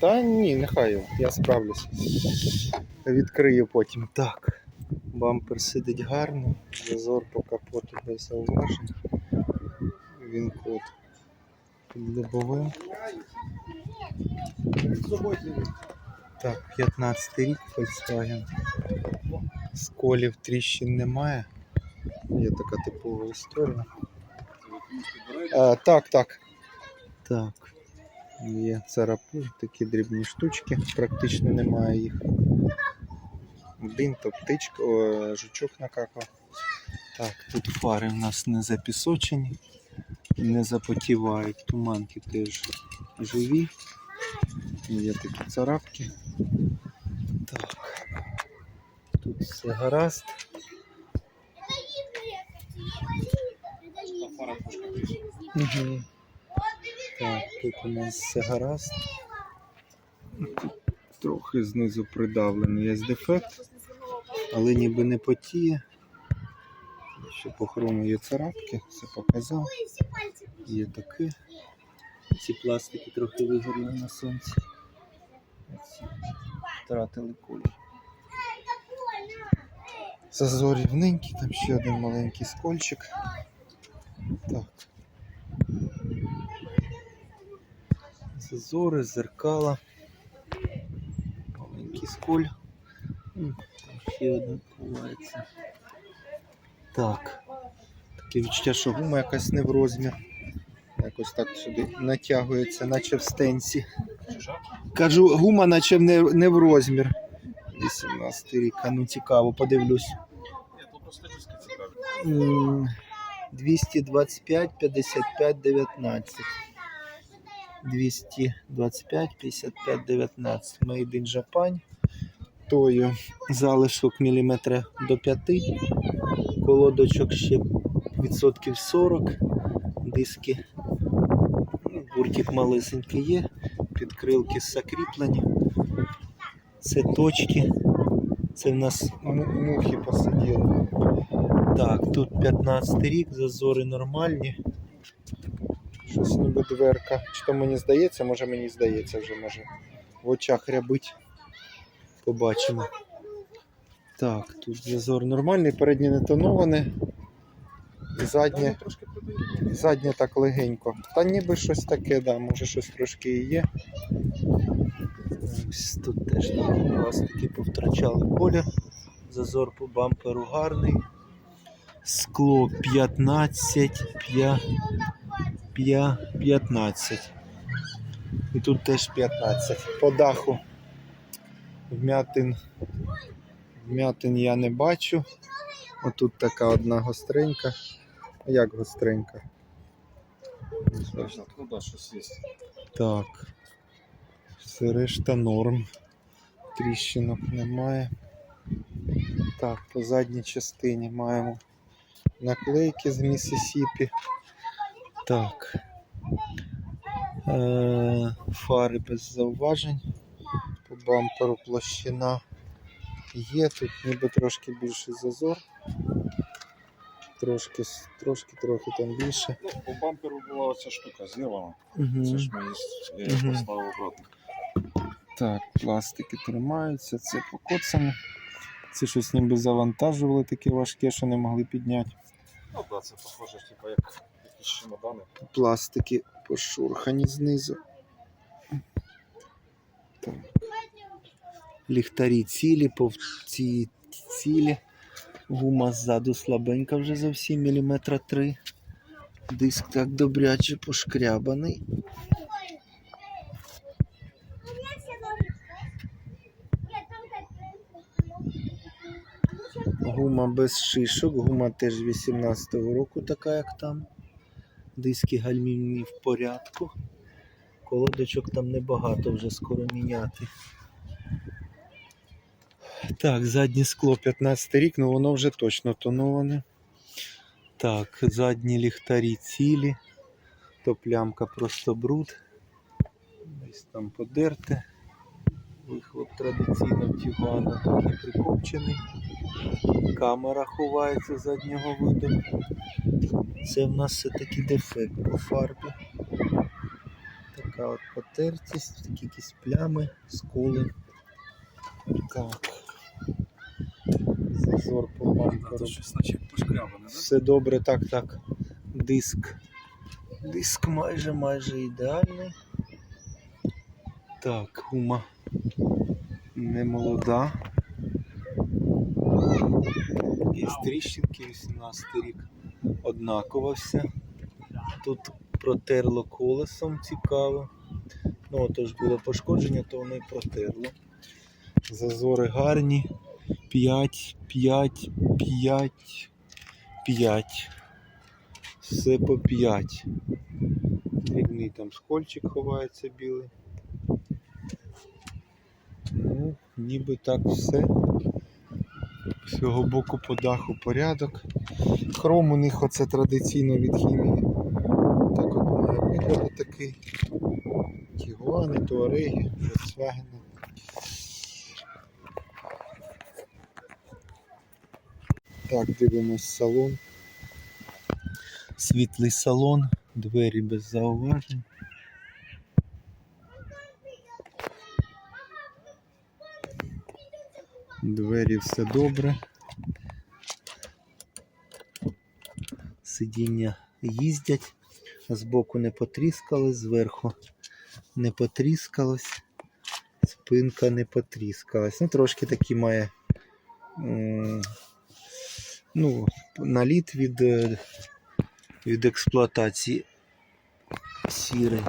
Та ні, нехай його, я справлюсь. Відкрию потім. Так. Бампер сидить гарно, зазор по капоту без зауважень. Він код під лобовим. Так, 15 рік Volkswagen. Сколів тріщин немає. Є така типова історія. А, так, так. Так. Є царапу, такі дрібні штучки, практично немає їх. Один то птичка, о, жучок накакав. Так, тут фари в нас не запісочені, не запотівають, туманки теж живі. Є такі царапки. Так. Тут все гаразд. Угу. Тут у нас все гаразд. Тут трохи знизу придавлений є дефект, але ніби не потіє. Ще по хрому є царапки, все показав. Є таке. Ці пластики трохи вигоріли на сонці. Ці втратили колір. Зазор рівненький, там ще один маленький скольчик. Так. Зазори, зеркала. Маленький сколь. Ще один ховається. Так. Таке відчуття, що гума якась не в розмір. Якось так сюди натягується, наче в стенсі. Кажу, гума наче не, не в розмір. 18 рік, а ну цікаво, подивлюсь. М, 225, 55, 19. 225, 55, 19. Made in Japan. Тою залишок міліметра до 5. Колодочок ще відсотків 40. Диски. Ну, Буртик малесенький є. Підкрилки закріплені. Це точки. Це в нас мухи посиділи. Так, тут 15 рік, зазори нормальні. Щось ніби дверка. Чи то мені здається, може мені здається вже може. В очах рябить. Побачимо. Так, тут зазор нормальний, переднє не тоноване. Заднє, заднє так легенько. Та ніби щось таке, да, може щось трошки і є. Ось тут теж там пластики повтрачали колір. Зазор по бамперу гарний. Скло 15, 5, 5, 15. І тут теж 15. По даху вмятин, вмятин я не бачу. Отут така одна гостренька. Як гостренька? Так. Все решта норм. Тріщинок немає. Так, по задній частині маємо наклейки з Місісіпі. Так. Е, фари без зауважень. По бамперу площина є. Тут ніби трошки більший зазор. Трошки, трошки, трохи там більше. Ну, по бамперу була оця штука зірвана. Угу. Це ж мені Мгм. поставив обратно. Так, пластики тримаються, це покоцане. Це щось ніби завантажували таке важке, що не могли підняти. Ну да, це похоже, типу, як. Пластики пошурхані знизу. Так. Ліхтарі цілі, пов... ці цілі. Гума ззаду слабенька вже зовсім міліметра три. Диск так добряче пошкрябаний. Гума без шишок, гума теж 18-го року, така як там. Диски гальмівні в порядку. Колодочок там небагато вже скоро міняти. Так, заднє скло 15 рік, ну воно вже точно тоноване. Так, задні ліхтарі цілі. То плямка просто бруд. Десь там подерте. Вихлоп традиційно в Тігуана такий прикопчений. Камера ховається заднього виду. Це в нас все-таки дефект по фарбі. Така от потертість, такі якісь плями, сколи. Так. Зазор по да? Все добре, так, так. Диск. Диск майже майже ідеальний. Так, гума не молода. Є тріщинки, 18 рік. Однаково все. Тут протерло колесом цікаво. Ну, отож було пошкодження, то воно і протерло. Зазори гарні. 5, 5, 5, 5. Все по 5. Дрібний там скольчик ховається білий. Ну, ніби так все. З цього боку по даху порядок. Хром у них оце традиційно від хімії. Так от має вигляд такий. Тігуани, туареги, Volkswagen. Так, дивимось салон. Світлий салон, двері без зауважень. Двері все добре. Сидіння їздять, збоку не потріскались, зверху не потріскалось, спинка не потріскалась. Ну, трошки такі має ну, наліт від, е, від експлуатації сіри.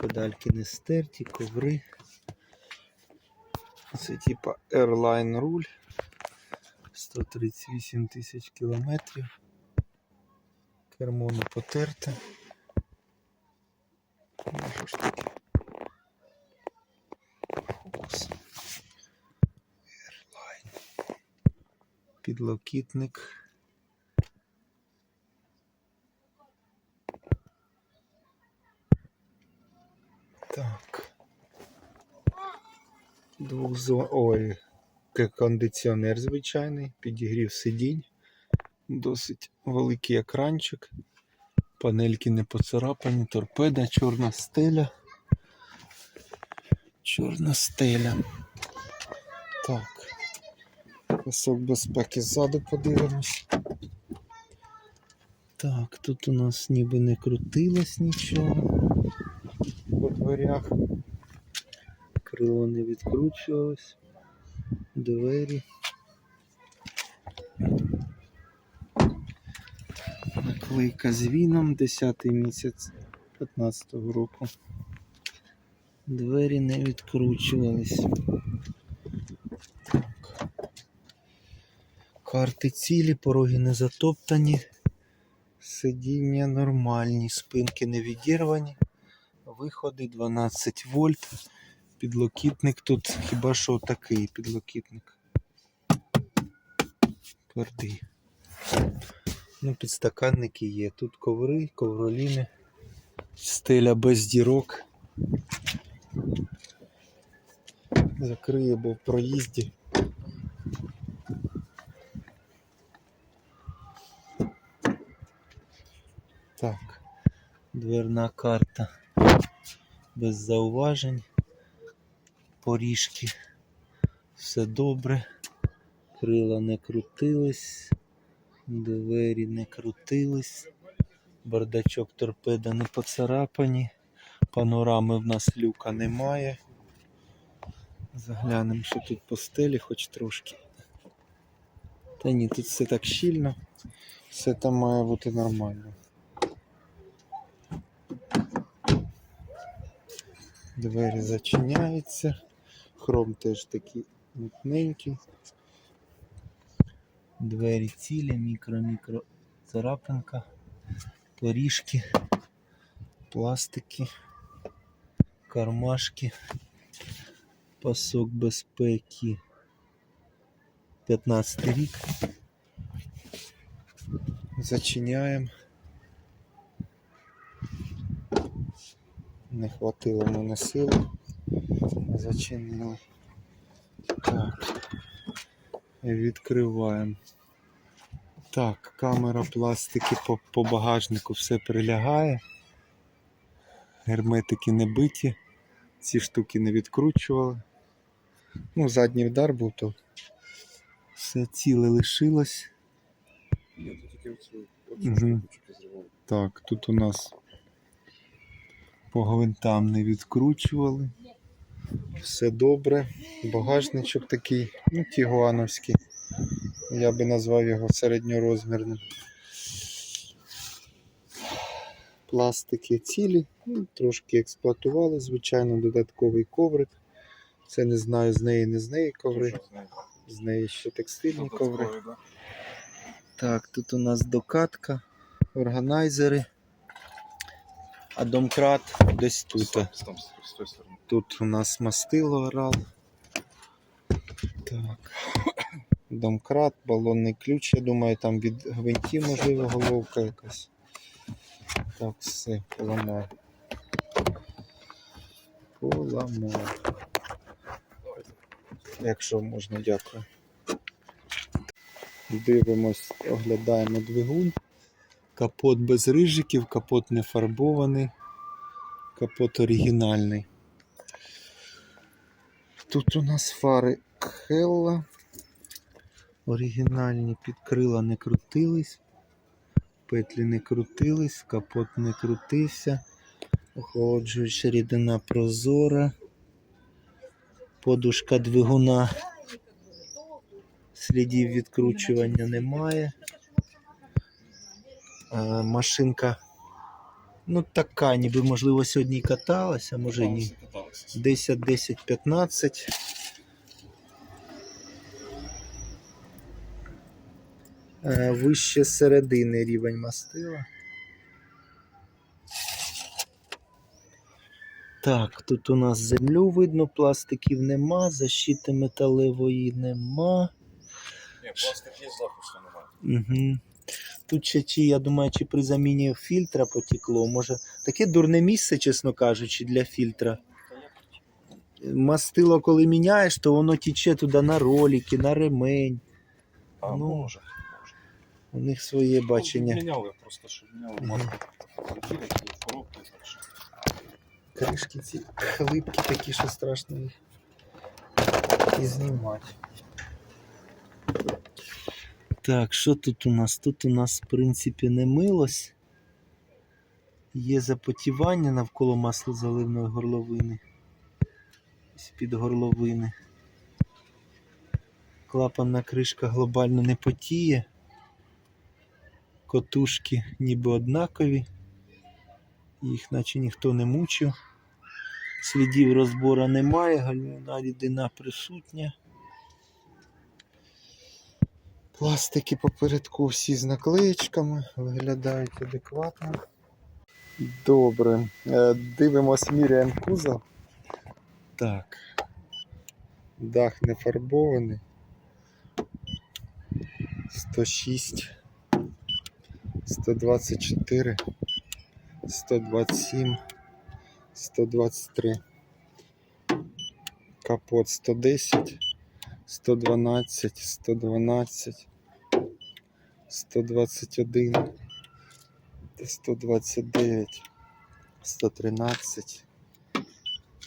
Педальки не стерті, коври. Це типа Airline руль. 138 тисяч кілометрів. Кермо не потерте. Ну, що ж таке? Фокус. Airline. Підлокітник. Так. Двохзон... Ой, кондиціонер звичайний, підігрів сидінь. Досить великий екранчик. Панельки не поцарапані, торпеда, чорна стеля. Чорна стеля. Так. Пасок безпеки ззаду подивимось. Так, тут у нас ніби не крутилось нічого по дверях. Крило не відкручувалось. Двері. Наклейка з віном, 10 місяць 15-го року. Двері не відкручувались. Карти цілі, пороги не затоптані. Сидіння нормальні, спинки не відірвані. Виходи 12 вольт. Підлокітник тут хіба що такий підлокітник. Твердий. Ну, підстаканники є. Тут коври, ковроліни, стеля без дірок. Закриє, бо в проїзді. Так, дверна карта без зауважень. Поріжки. Все добре. Крила не крутились. Двері не крутились. Бардачок торпеда не поцарапані. Панорами в нас люка немає. Заглянемо, що тут по стелі, хоч трошки. Та ні, тут все так щільно. Все там має бути нормально. Двері зачиняються. Хром теж такий мутненький. Двері цілі, мікро-мікро царапинка, поріжки, пластики, кармашки, пасок безпеки. 15 рік. Зачиняємо. Не хватило мене сили. Зачинили. Так. Відкриваємо. Так, камера пластики по, по багажнику все прилягає. Герметики не биті, ці штуки не відкручували. Ну, задній вдар був, то все ціле лишилось. Я тут тільки зривав. Так, тут у нас по гвинтам не відкручували. Все добре. Багажничок такий, ну, тігуановський. Я би назвав його середньорозмірним. Пластики цілі, ну, трошки експлуатували, звичайно, додатковий коврик. Це не знаю, з неї, не з неї коври. З неї ще текстильні коври. Так, тут у нас докатка, органайзери, а домкрат десь тут. З там- з там, Тут у нас мастило орал. Так. Домкрат, балонний ключ, я думаю, там від гвинтів, можливо, головка якась. Так, все, поламав. Поламав. Якщо можна, дякую. Дивимось, оглядаємо двигун. Капот без рижиків, капот не фарбований, капот оригінальний. Тут у нас фари Хелла. Оригінальні підкрила не крутились, петлі не крутились, капот не крутився, охолоджуюча рідина прозора, подушка двигуна, слідів відкручування немає. Е, машинка ну така, ніби можливо сьогодні каталася, може ні. Каталися. 10, 10, 15. Е, Вище середини рівень мастила. Так, тут у нас землю видно, пластиків нема, защити металевої нема. Ні, пластик є, захисту немає. Угу. Тут ще чи, я думаю, чи при заміні фільтра потекло. Може, таке дурне місце, чесно кажучи, для фільтра. Мастило, коли міняєш, то воно тіче туди на ролики, на ремень. А, Ну, може. може. У них своє бачення. Ну, Міняли просто, що міняли маску. Коробки, значить. Кришки ці хлипкі такі, що страшно їх і знімати. Так, що тут у нас? Тут у нас, в принципі, не милось. Є запотівання навколо маслозаливної горловини. З-під горловини. Клапанна кришка глобально не потіє. Котушки ніби однакові. Їх наче ніхто не мучив. Слідів розбору немає, гальмівна рідина присутня. Пластики попередку всі з наклеєчками, виглядають адекватно. Добре. Е, Дивимось, міряємо кузов. Так. Дах не фарбований. 106, 124, 127, 123. Капот 110, 112, 112, 121, 129, 113,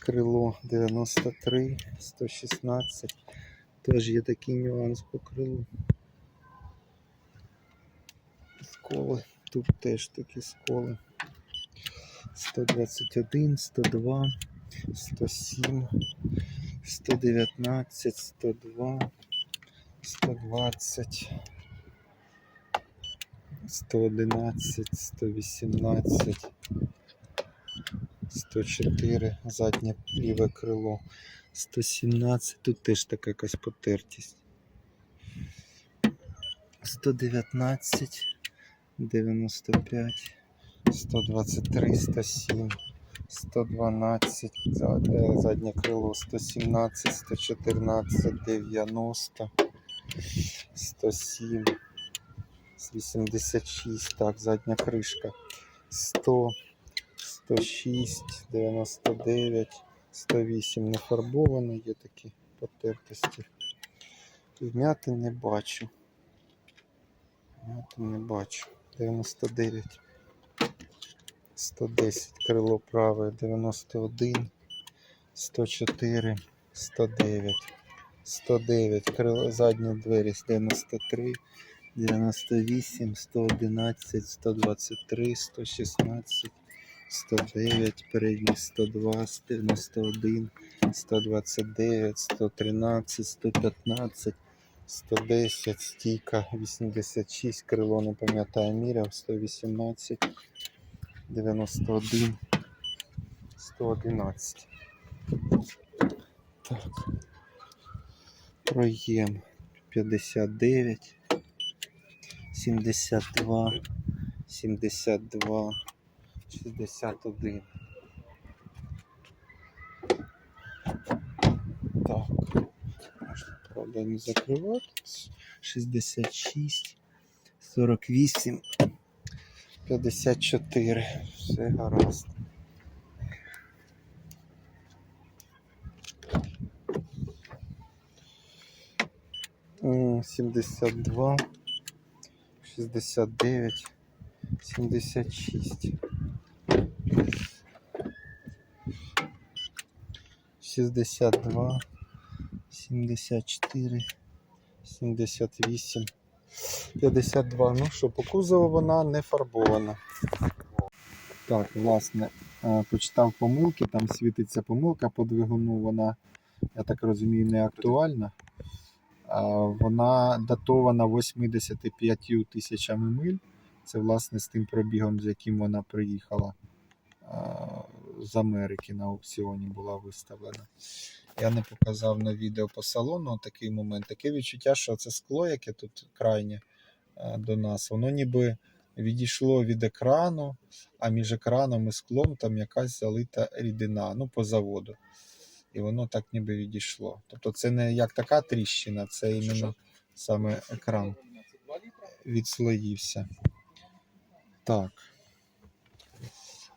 крило 93, 116. Теж є такий нюанс по крилу. Сколи. Тут теж такі сколи. 121, 102, 107, 119, 102, 120, 111, 118, 104, заднє ліве крило, 117, тут теж така якась потертість. 119, 95, 123, 107, 112, е, заднє крило 117, 114, 90, 107, 86, так, задня кришка 100, 106, 99, 108 не фарбовано, є такі потертості. Вмятин не бачу. Вмятин не бачу. 99. 110 крило праве, 91, 104, 109, 109 крило задні двері, 93, 98, 111, 123, 116, 109, передні 102, 91, 129, 113, 115, 110, стійка 86, крило не пам'ятаю, міряв, 118, 91, 111. Так. Проєм 59, 72, 72, 61. Так. Можна, правда, не закривати. 66, 48, 54. Все гаразд. М, 72, 69, 76. 62, 74, 78, 52. Ну що, по кузову вона не фарбована. Так, власне, е, почитав помилки, там світиться помилка по двигуну, вона, я так розумію, не актуальна. Вона датована 85 тисячами миль. Це власне з тим пробігом, з яким вона приїхала з Америки на аукціоні була виставлена. Я не показав на відео по салону такий момент. Таке відчуття, що це скло, яке тут крайнє е, до нас, воно ніби відійшло від екрану, а між екраном і склом там якась залита рідина, ну по заводу. І воно так ніби відійшло. Тобто це не як така тріщина, це іменно саме екран відслоївся. Так.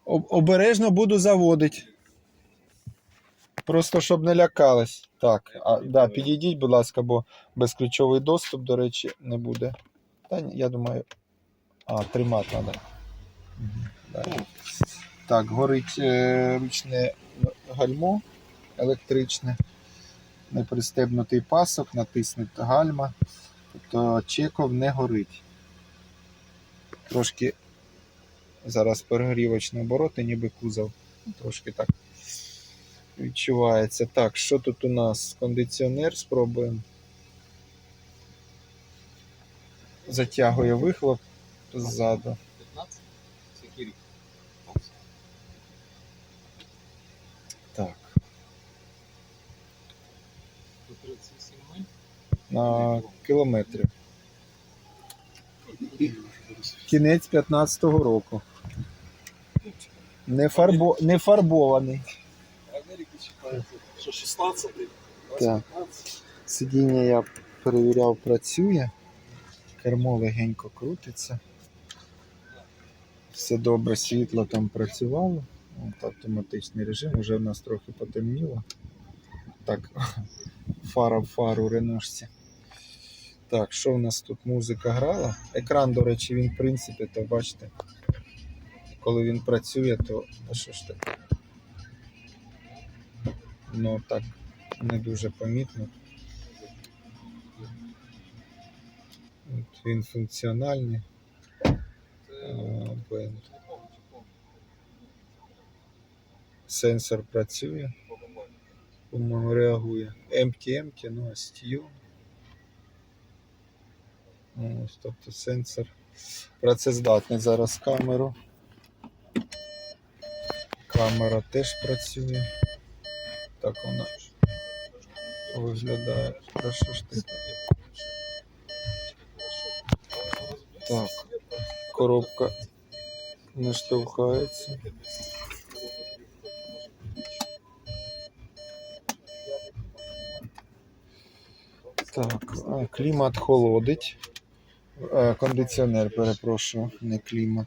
Об- Обережно буду заводити. Просто щоб не лякались. Так, а, да, підійдіть, будь ласка, бо безключовий доступ, до речі, не буде. Та я думаю. А, тримати треба. Так, горить е, ручне гальмо електричне. Непристебнутий пасок, натиснута гальма. Тобто чеков не горить. Трошки зараз перегрівочні обороти, ніби кузов. Трошки так відчувається. Так, що тут у нас? Кондиціонер спробуємо. Затягує вихлоп ззаду. 15? Це? Так. На кілометрів. Кінець 15-го року. Не, фарбо... не фарбований. Америка чекається. Що 16 Так. Сидіння я перевіряв, працює. Кермо легенько крутиться. Все добре, світло там працювало. От автоматичний режим, вже в нас трохи потемніло. Так, фара в фару реношці. Так, що в нас тут? Музика грала. Екран, до речі, він, в принципі, то бачите, коли він працює, то а що ж таке? Ну так, не дуже помітно. От він функціональний. Бенд. Сенсор працює, по-моєму, реагує. Empty, empty, ну, а стію. Ось, тобто сенсор працездатний зараз камеру. Камера теж працює. Так вона виглядає. Та що ж ти? Так, коробка не штовхається. Так, клімат холодить. Е, Кондиціонер, перепрошую, не клімат.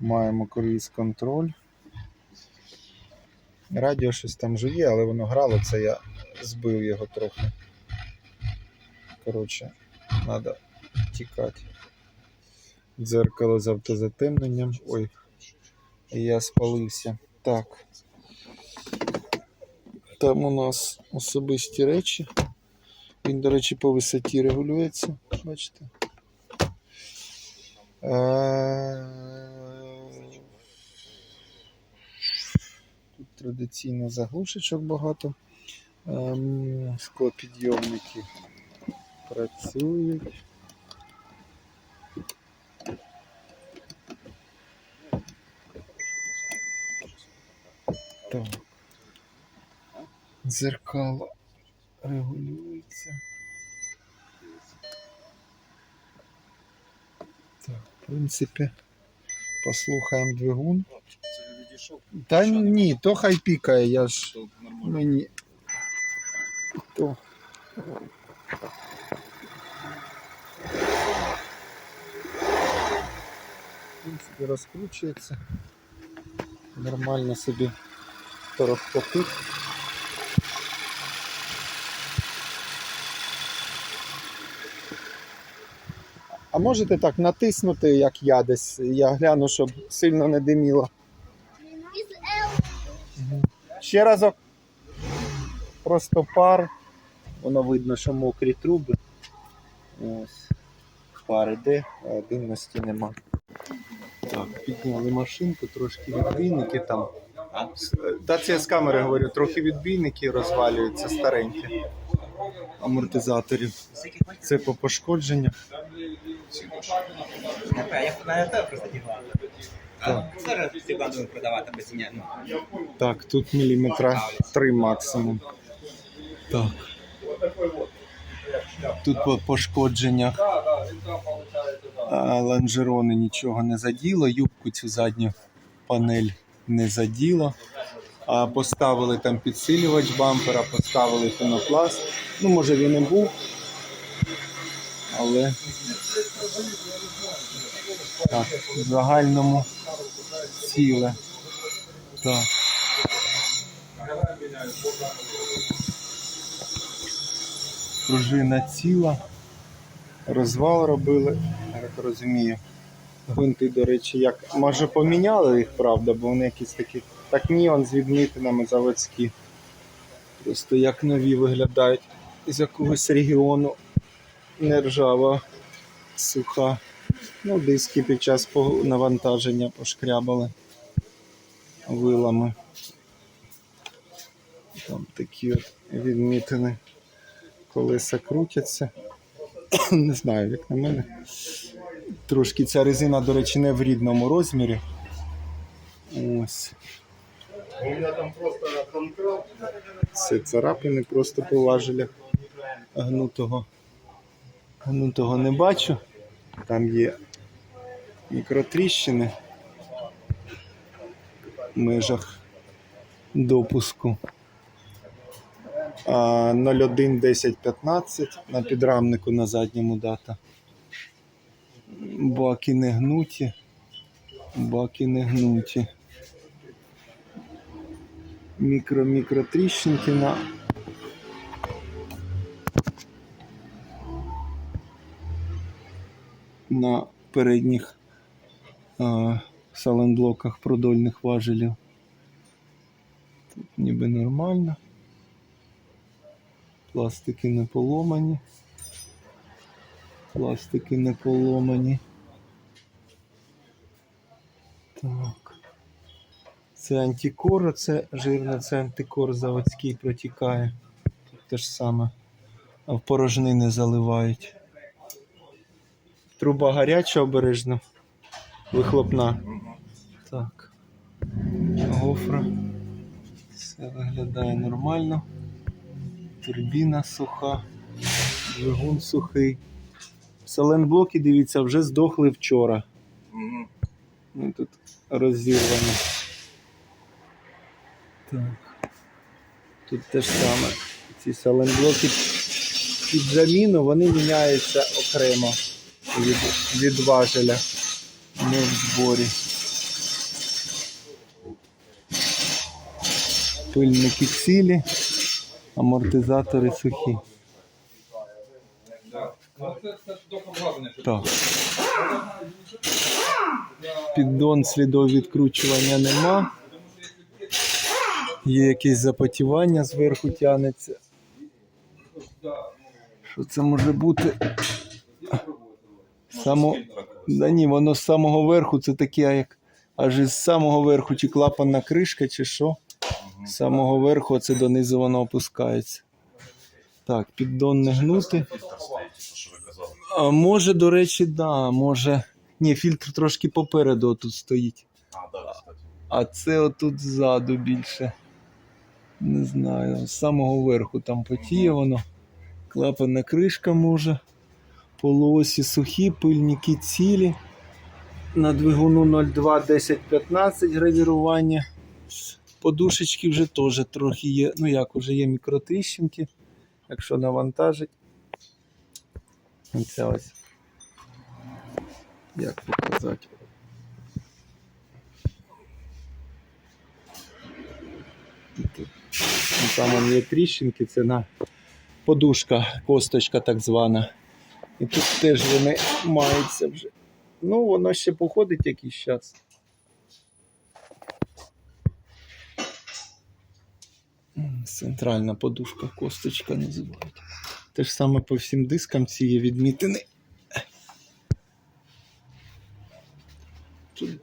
Маємо круїз контроль. Радіо щось там жує, але воно грало, це я збив його трохи. Коротше, треба тікати. Дзеркало з автозатемненням. Ой, я спалився. Так. Там у нас особисті речі. Він, до речі, по висоті регулюється. Бачите? Е, Тут традиційно заглушечок багато. Ем, Склопідйомники працюють. Так. Дзеркало регулюється. Так, в принципі, послухаємо двигун. Відійшов, Та ні, то хай пікає, я ж то нормально. мені. То. В принципі, розкручується. Нормально собі торохкотить. А можете так натиснути, як я десь. Я гляну, щоб сильно не диміло. Ще разок. Просто пар. Воно видно, що мокрі труби. Ось. Пар іде, а димності нема. Так, підняли машинку, трошки відбійники там. Та це я з камери говорю, трохи відбійники розвалюються старенькі. Амортизаторів. Це по пошкодженню. Я на просто. Так. Зараз будемо продавати. Ну, Так, тут міліметра 3 максимум. Так. Тут по пошкодженнях лонжерони нічого не заділо, юбку цю задню панель не заділо. А поставили там підсилювач бампера, поставили пенопласт. Ну, може він і був. Але так, в загальному ціле. Так. Пружина ціла. Розвал робили, я так розумію. Гвинти, до речі, як може поміняли їх, правда, бо вони якісь такі. Так ні, он з відмітинами заводські. Просто як нові виглядають з якогось регіону. Не ржава, суха. Ну, диски під час навантаження пошкрябали вилами. Там такі от відмітини. Колеса крутяться. Не знаю, як на мене. Трошки ця резина, до речі, не в рідному розмірі. Ось. У меня там просто конкрат. Це царапини просто по важелях. Гнутого. Гнутого не бачу. Там є мікротріщини межах допуску. А 01 10 15 на підрамнику на задньому дата. Баки не гнуті. Баки не гнуті. Мікро-мікро тріщинки на на передніх а, саленблоках продольних важелів. Тут ніби нормально. Пластики не поломані. Пластики не поломані. Так. Це антикор, це жирне, це антикор заводський протікає. Тут те ж саме. А в порожнини заливають. Труба гаряча обережно. Вихлопна. Гофра. Все виглядає нормально. Турбіна суха. Двигун сухий. Саленблоки, дивіться, вже здохли вчора. Ну, тут розірвано. Так. Тут те ж саме. Ці саленблоки під заміну вони міняються окремо від, від важеля. Не в зборі. Пильники цілі, амортизатори сухі. Так. Піддон слідов відкручування нема. Є якесь запотівання зверху тянеться. Що це може бути? Само... Да ні, воно з самого верху це таке, як аж із самого верху, чи клапанна кришка, чи що. З самого верху це донизу воно опускається. Так, піддон не гнути. А може, до речі, да, може. Ні, фільтр трошки попереду тут стоїть. А, це отут ззаду більше. Не знаю, з самого верху там потіє воно. Клапанна кришка може. Полуосі сухі, пильники цілі. На двигуну 02 10 15 гравірування. Подушечки вже теж трохи є. Ну як, вже є мікротріщинки. Якщо навантажить. Оця ось. Як показати? Ну, Там є тріщинки, це на подушка, косточка так звана. І тут теж вони маються вже. Ну, воно ще походить якийсь час. Центральна подушка, косточка називають. Те ж саме по всім дискам ці є відмітини. Тут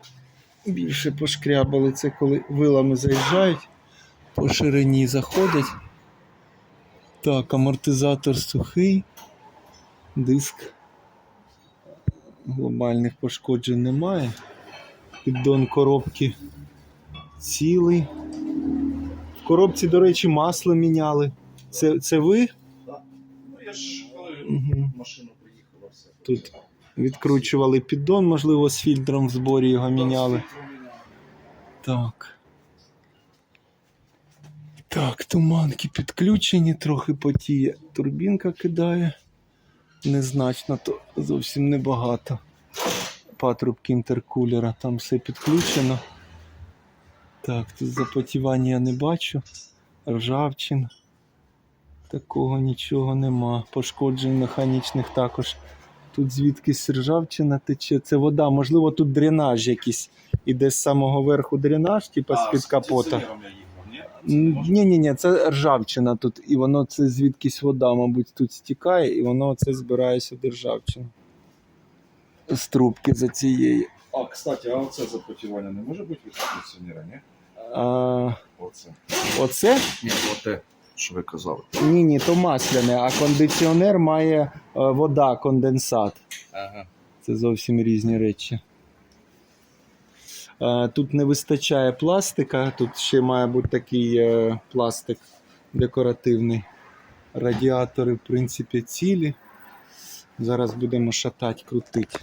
більше пошкрябали це, коли вилами заїжджають, по ширині заходять. Так, амортизатор сухий, диск глобальних пошкоджень немає. Піддон коробки цілий. Коробці, до речі, масло міняли. Це, це ви? Ну я ж коли Угу. машину приїхала, все. Тут відкручували піддон, можливо, з фільтром в зборі його міняли. Так. Так, туманки підключені, трохи потіє. Турбінка кидає. Незначно, то зовсім небагато. Патрубки інтеркулера, там все підключено. Так, тут запотівання я не бачу. Ржавчин. Такого нічого нема. Пошкоджень механічних також. Тут звідкись ржавчина тече. Це вода. Можливо, тут дренаж якийсь. Іде з самого верху дренаж, типа з-під капота. я їхав, ні? Ні, ні, ні, це ржавчина тут, і воно це звідкись вода, мабуть, тут стікає, і воно це збирає сюди ржавчину. З трубки за цієї. А, кстати, а оце запотівання не може бути від кондиціонера, ні? А, Оце. оце? Ні, оте, що ви казали. Ні, ні, то масляне, а кондиціонер має е, вода, конденсат. Ага. Це зовсім різні речі. Е, Тут не вистачає пластика, тут ще має бути такий е, пластик декоративний. Радіатори, в принципі, цілі. Зараз будемо шатати, крутити.